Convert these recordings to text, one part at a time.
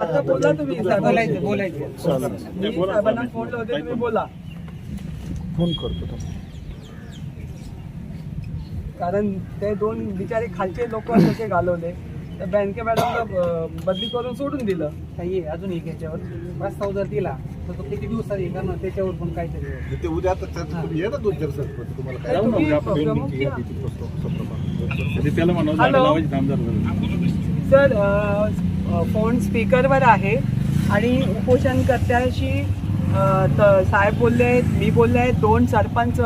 आता बोला तुम्ही बोलायचं बोलायचं. मी साहेबांना फोन लावते तुम्ही बोला. फोन करतो. कारण ते दोन बिचारे खालचे लोक कसे घालवले. तर बँके मॅडमला बदली करून सोडून दिलं. काही अजून एक याच्यावर? प्रस्ताव जर दिला. तर तो किती दिवसात हे करणार? त्याच्यावर पण काहीतरी ते उद्या ना तुम्हाला ना, त्याला. सर फोन स्पीकरवर आहे आणि उपोषणकर्त्याशी तर त- साहेब बोलले आहेत मी बोलले आहेत दोन सरपंच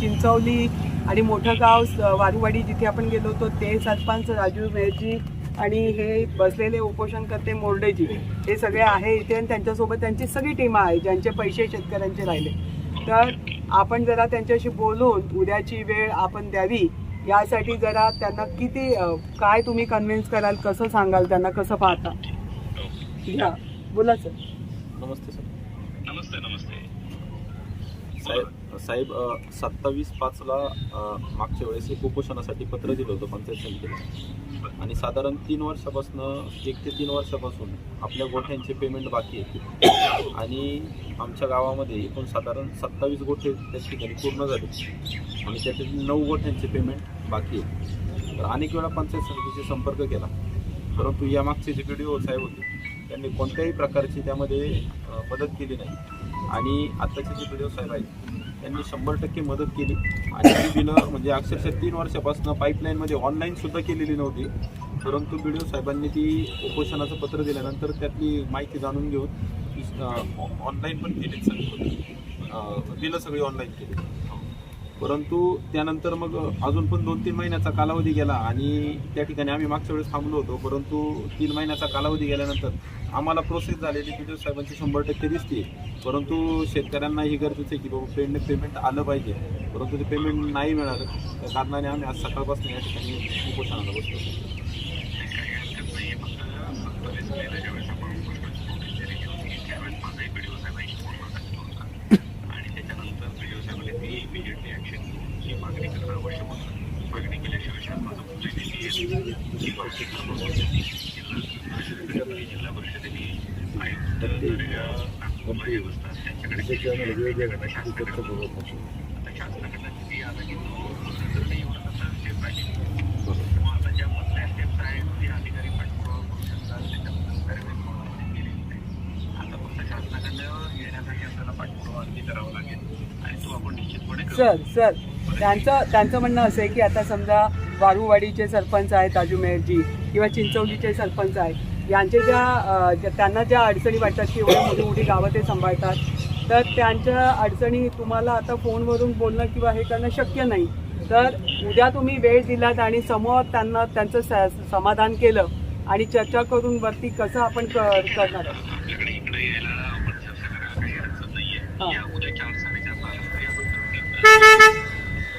चिंचवली आणि मोठं गाव स- वारुवाडी जिथे आपण गेलो होतो ते सरपंच राजू मेहरजी आणि हे बसलेले उपोषणकर्ते मोर्डेजी हे सगळे आहे इथे आणि त्यांच्यासोबत त्यांची सगळी टीम आहे ज्यांचे पैसे शेतकऱ्यांचे राहिले. तर आपण जरा त्यांच्याशी बोलून उद्याची वेळ आपण द्यावी. यासाठी जरा त्यांना किती काय तुम्ही कन्व्हिन्स कराल कसं सांगाल त्यांना कसं पाहता? घ्या बोला सर नमस्ते सर नमस्ते नमस्ते. साहेब साहेब सत्तावीस पाचला मागच्या वेळेस एक उपोषणासाठी पत्र दिलं होतं पंचायत समितीला. आणि साधारण तीन वर्षापासून एक ते तीन वर्षापासून आपल्या गोठ्यांचे पेमेंट बाकी आहे आणि आमच्या गावामध्ये एकूण साधारण सत्तावीस गोठे त्या ठिकाणी पूर्ण झाले. आणि त्यातील नऊ गोठ्यांचे पेमेंट बाकी आहे तर अनेक वेळा पंचायत समितीशी संपर्क केला. परंतु यामागचे जे व्हिडिओ साहेब होते त्यांनी कोणत्याही प्रकारची त्यामध्ये मदत केली नाही. आणि आत्ताचे जे व्हिडिओ साहेब आहेत त्यांनी शंभर टक्के मदत केली. आणि ती बिलं म्हणजे अक्षरशः तीन वर्षापासून पाईपलाईनमध्ये ऑनलाईनसुद्धा केलेली नव्हती. परंतु बी साहेबांनी ती उपोषणाचं पत्र दिल्यानंतर त्यातली माहिती जाणून घेऊन ऑनलाईन पण केली. सगळी बिलं सगळी ऑनलाईन केली. परंतु त्यानंतर मग अजून पण दोन तीन महिन्याचा कालावधी गेला आणि त्या ठिकाणी आम्ही मागच्या वेळेस थांबलो होतो परंतु तीन महिन्याचा कालावधी गेल्यानंतर आम्हाला प्रोसेस झालेली व्हिडिओ साहेबांची शंभर टक्के दिसते. परंतु शेतकऱ्यांना ही गरजेचं आहे की बाबा पेमेंट पेमेंट आलं पाहिजे. परंतु ते पेमेंट नाही मिळालं त्या कारणाने आम्ही आज सकाळपासून या ठिकाणी उपोषणाला बसतो आणि त्याच्यानंतर व्हिडिओ साहेबांनी ती इमिजिएटली ऍक्शन ही मागणी करणं आवश्यक होतं मागणी केल्याशिवाय शासनाचं कुठलंही निर्णय येत नाही. ही मागणी करणं आवश्यक होतं. जिल्हा परिषदेने आयुक्त नागपूर व्यवस्था त्यांच्याकडे शासनाकडनं आता शासनाकडनं किती आता की जर नाही एवढं तसा विषय पाहिजे मग आता ज्या मधल्या स्टेप्स आहेत ते अधिकारी पाठपुरावा करू शकतात त्याच्याबद्दल कार्यवाही कोणाला केलेली नाही आता फक्त शासनाकडनं येण्यासाठी आपल्याला पाठपुरावा आणखी करावा लागेल आणि तो आपण निश्चितपणे करू. त्यांचं त्यांचं म्हणणं असं आहे की आता समजा वारुवाडीचे सरपंच आहेत मेहरजी किंवा चिंचवलीचे सरपंच आहेत यांचे ज्या त्यांना ज्या अडचणी वाटतात की एवढी मोठी मोठी गावं ते सांभाळतात तर त्यांच्या अडचणी तुम्हाला आता फोनवरून बोलणं किंवा हे करणं शक्य नाही. तर उद्या तुम्ही वेळ दिलात आणि समोर त्यांना त्यांचं स- समाधान केलं आणि चर्चा करून वरती कसं आपण करणार आहोत आपल्याकडे इकडे यायला आपण चर्चा करायला काही अडचण नाहीये हा. या उद्या चार साडेचारला आलं तरी आपण करू.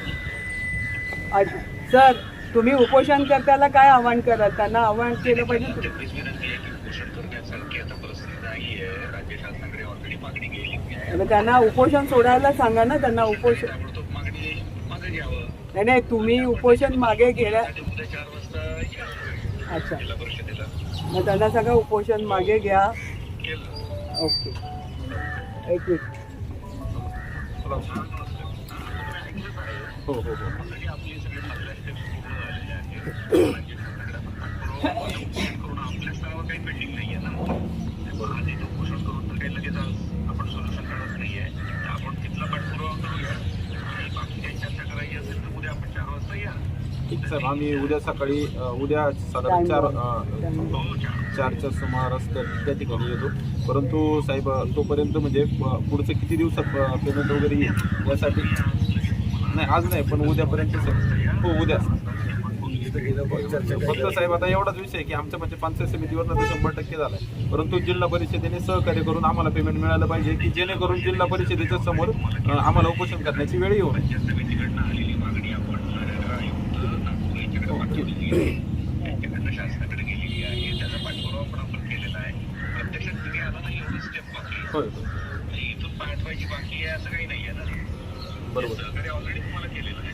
अच्छा. सर तुम्ही उपोषणकर्त्याला काय आव्हान कराल त्यांना आव्हान केलं पाहिजे मग त्यांना उपोषण सोडायला सांगा ना त्यांना उपोषण. नाही नाही तुम्ही उपोषण मागे गेल्या. आणि उद्या चार वाजता या अच्छा. मग त्यांना सांगा उपोषण मागे घ्या. ओके. एक मिनिट. हो हो हो. ठीक साहेब आम्ही उद्या सकाळी उद्या साधारण चार अ, हो चार चारच्या सुमारास त्या ठिकाणी येतो. परंतु साहेब तोपर्यंत म्हणजे पुढचे किती दिवसात पेमेंट वगैरे येईल? यासाठी नाही आज नाही पण उद्यापर्यंत हो उद्या. फक्त साहेब आता एवढाच विषय आहे की आमच्या म्हणजे पंचायत समितीवरनं तर शंभर टक्के झालाय. परंतु जिल्हा परिषदेने सहकार्य करून आम्हाला पेमेंट मिळालं पाहिजे की जेणेकरून जिल्हा परिषदेच्या समोर आम्हाला उपोषण करण्याची वेळ येऊ नये. होय. आणि इथून पाठवायची बाकी आहे असं काही नाही आहे ना. बरोबर सहकार्य ऑलरेडी तुम्हाला केलेलं आहे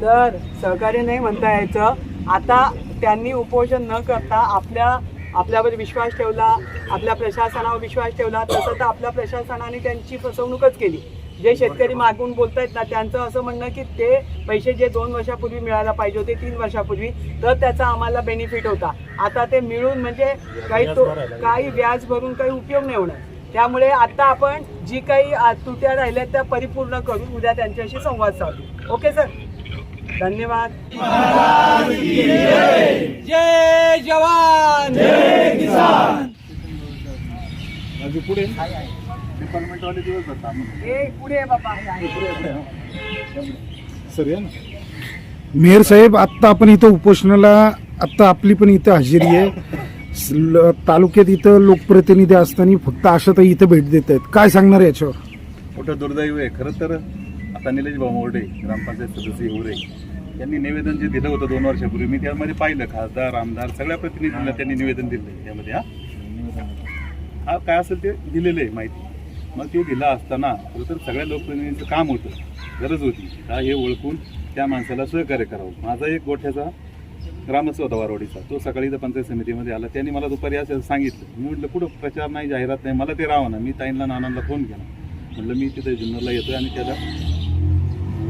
सर सहकार्य नाही म्हणता यायचं. आता त्यांनी उपोषण न करता आपल्या आपल्यावर विश्वास ठेवला आपल्या प्रशासनावर विश्वास ठेवला तसं तर आपल्या प्रशासनाने त्यांची फसवणूकच केली. जे शेतकरी मागून बोलत आहेत ना त्यांचं असं म्हणणं की ते पैसे जे दोन वर्षापूर्वी मिळायला पाहिजे होते तीन वर्षापूर्वी तर त्याचा आम्हाला बेनिफिट होता. आता ते मिळून म्हणजे काही तो काही व्याज भरून काही उपयोग नाही होणार. त्यामुळे आता आपण जी काही तुट्या राहिल्या त्या परिपूर्ण करून उद्या त्यांच्याशी संवाद साधू. Okay sir? धन्यवाद. जय जवान. माझे पुढे? डिपार्टमेंट वाले दिवस जातात हे पुढे आहे बाबा. सर या ना. मेयर साहेब आत्ता आपण इथं उपोषणाला आत्ता आपली पण इथं हजेरी आहे. तालुक्यात इथं लोकप्रतिनिधी असताना फक्त आशाताई इथं भेट देत आहेत काय सांगणार याच्यावर? मोठं दुर्दैव आहे खरं तर. आता निलेश भाऊ मोर्डे ग्रामपंचायत सदस्य हिवरे यांनी निवेदन जे दिलं होतं दोन वर्षापूर्वी मी त्यामध्ये पाहिलं. खासदार आमदार सगळ्या प्रतिनिधींना त्यांनी निवेदन दिलं त्यामध्ये हा. हा काय असेल ते दिलेलं आहे माहिती. मग ते दिलं असताना खरं तर सगळ्या लोकप्रतिनिधींचं काम होतं. गरज होती. का हे ओळखून त्या माणसाला सहकार्य करावं. माझा एक गोठ्याचा ग्रामस्थ होता वारवाडीचा. तो सकाळी पंचायत समितीमध्ये आला. त्यांनी मला दुपारी असं सांगितलं. मी म्हटलं कुठं प्रचार नाही जाहिरात नाही. मला ते राहावं ना. मी ताईंना नानांना फोन केला. म्हटलं मी तिथे जुन्नरला येतोय आणि त्याला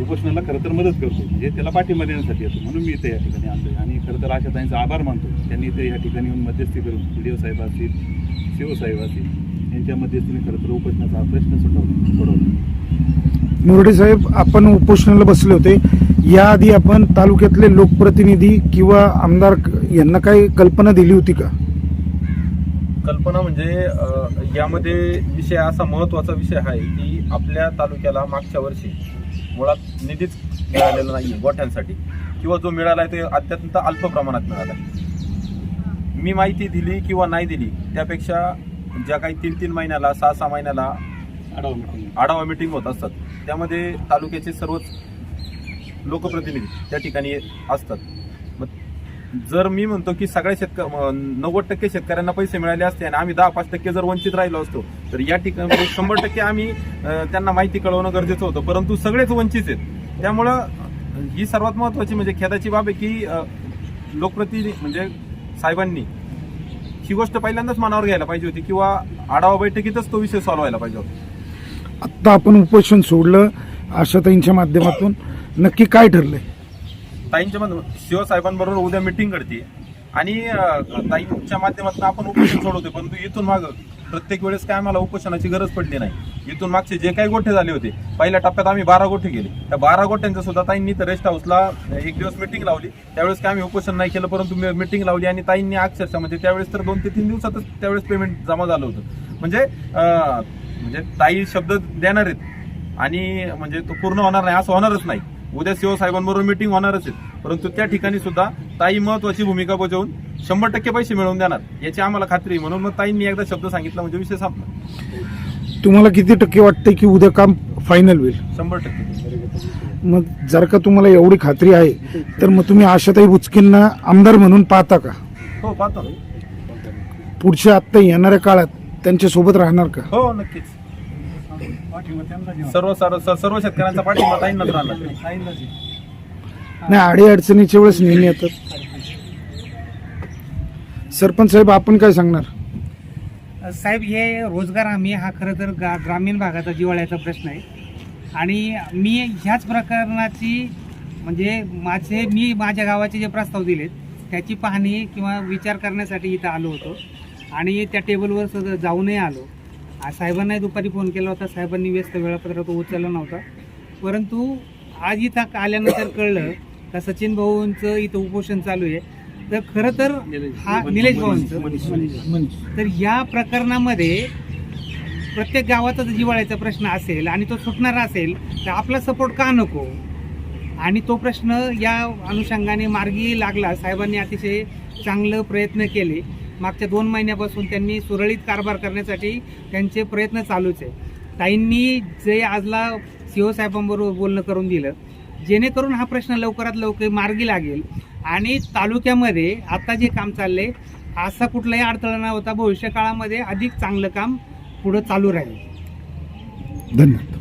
उपोषणाला खरं तर मदत करतो. म्हणजे त्याला पाठिंबा देण्यासाठी येतो. म्हणून मी इथे या ठिकाणी आलोय आणि खरं तर आशा ताईंचा आभार मानतो. त्यांनी इथे या ठिकाणी येऊन मध्यस्थी करून व्हिडिओ साहेब असतील शिव साहेब असतील यांच्या मध्यस्थीने खरं तर उपोषणाचा हा प्रश्न सुटवला सोडवला. मुरडे साहेब आपण उपोषणाला बसले होते. याआधी आपण तालुक्यातले लोकप्रतिनिधी किंवा आमदार यांना काही कल्पना दिली होती का? कल्पना म्हणजे यामध्ये विषय असा महत्त्वाचा विषय आहे की आपल्या तालुक्याला मागच्या वर्षी मुळात निधीच मिळालेला नाही गोठ्यांसाठी. किंवा जो मिळाला आहे ते अत्यंत अल्प प्रमाणात मिळाला आहे मी माहिती दिली किंवा नाही दिली त्यापेक्षा ज्या काही तीन तीन महिन्याला सहा सहा महिन्याला आढावा मिटिंग होत असतात. त्यामध्ये तालुक्याचे सर्वच लोकप्रतिनिधी त्या ठिकाणी असतात. जर मी म्हणतो की सगळ्या शेतक नव्वद टक्के शेतकऱ्यांना पैसे मिळाले असते आणि आम्ही दहा पाच टक्के जर वंचित राहिलो असतो तर या ठिकाणी म्हणजे शंभर टक्के आम्ही त्यांना माहिती कळवणं गरजेचं होतं. परंतु सगळेच वंचित आहेत. त्यामुळं ही सर्वात महत्वाची म्हणजे खेदाची बाब आहे की लोकप्रतिनिधी म्हणजे साहेबांनी ही गोष्ट पहिल्यांदाच मनावर घ्यायला पाहिजे होती किंवा आढावा बैठकीतच तो विषय सॉल्व्ह व्हायला पाहिजे होता. आत्ता आपण उपोषण सोडलं आशाताईंच्या माध्यमातून. नक्की काय ठरलंय? ताईंच्या माध्यम शिवसाहेबांबरोबर उद्या मिटिंग करते आणि ताईंच्या माध्यमातून आपण उपोषण सोडवतो परंतु इथून माग प्रत्येक वेळेस काय आम्हाला उपोषणाची गरज पडली नाही. इथून मागचे जे काही गोठे झाले होते पहिल्या टप्प्यात आम्ही बारा गोठे गेले त्या बारा गोठ्यांचं सुद्धा ताईंनी तर रेस्ट हाऊसला एक दिवस मिटिंग लावली. त्यावेळेस काय आम्ही उपोषण नाही केलं परंतु मिटिंग लावली आणि ताईंनी अक्षरशः म्हणजे त्यावेळेस तर दोन ते तीन दिवसातच त्यावेळेस पेमेंट जमा झालं होतं. म्हणजे म्हणजे ताई शब्द देणार आहेत. आणि म्हणजे तो पूर्ण होणार नाही असं होणारच नाही. उद्या सीओ साहेबांबरोबर मिटिंग होणारच आहे परंतु त्या ठिकाणी सुद्धा ताई महत्वाची भूमिका बजावून शंभर टक्के पैसे मिळवून देणार. याची आम्हाला खात्री म्हणून मग ताईंनी एकदा शब्द सांगितला म्हणजे विषय संपला. तुम्हाला किती टक्के वाटतंय की उद्या काम फायनल होईल? शंभर टक्के. मग जर का तुम्हाला एवढी खात्री आहे तर मग तुम्ही आशाताई बुचकेंना आमदार म्हणून पाहता का? हो पाहतो. पुढच्या आत्ता येणाऱ्या काळात त्यांच्यासोबत राहणार का? हो नक्कीच. सर्व सर्व सर्व शेतकऱ्यांचा पाठिंबा ताईंनाच नाही अडी अडचणीच्या वेळेस नेहमी येतात. सरपंच साहेब आपण काय सांगणार? साहेब हे रोजगार हमी हा खरं तर गा ग्रामीण भागाचा जिवाळ्याचा प्रश्न आहे. आणि मी ह्याच प्रकरणाची म्हणजे माझे मी माझ्या गावाचे जे प्रस्ताव दिलेत त्याची पाहणी किंवा विचार करण्यासाठी इथं आलो होतो. आणि त्या टेबलवर सुद्धा जाऊनही आलो. साहेबांनाही दुपारी फोन केला होता. साहेबांनी व्यस्त वेळापत्र तो उचलला नव्हता. परंतु आज इथं आल्यानंतर कळलं का सचिन भाऊंचं इथं उपोषण चालू आहे. तर खरं तर हा निलेश भाऊंचं. तर या प्रकरणामध्ये प्रत्येक गावाचा जर जिव्हाळ्याचा प्रश्न असेल आणि तो सुटणारा असेल तर आपला सपोर्ट का नको? आणि तो प्रश्न या अनुषंगाने मार्गी लागला. साहेबांनी अतिशय चांगलं प्रयत्न केले. मागच्या दोन महिन्यापासून त्यांनी सुरळीत कारभार करण्यासाठी त्यांचे प्रयत्न चालूच आहे. ताईंनी जे आजला सीओ साहेबांबरोबर बोलणं करून दिलं जेणेकरून हा प्रश्न लवकरात लवकर मार्गी लागेल. आणि तालुक्यामध्ये आता जे काम चाललंय असा कुठलाही अडथळा न होता भविष्य काळामध्ये अधिक चांगलं काम पुढं चालू राहील. धन्यवाद.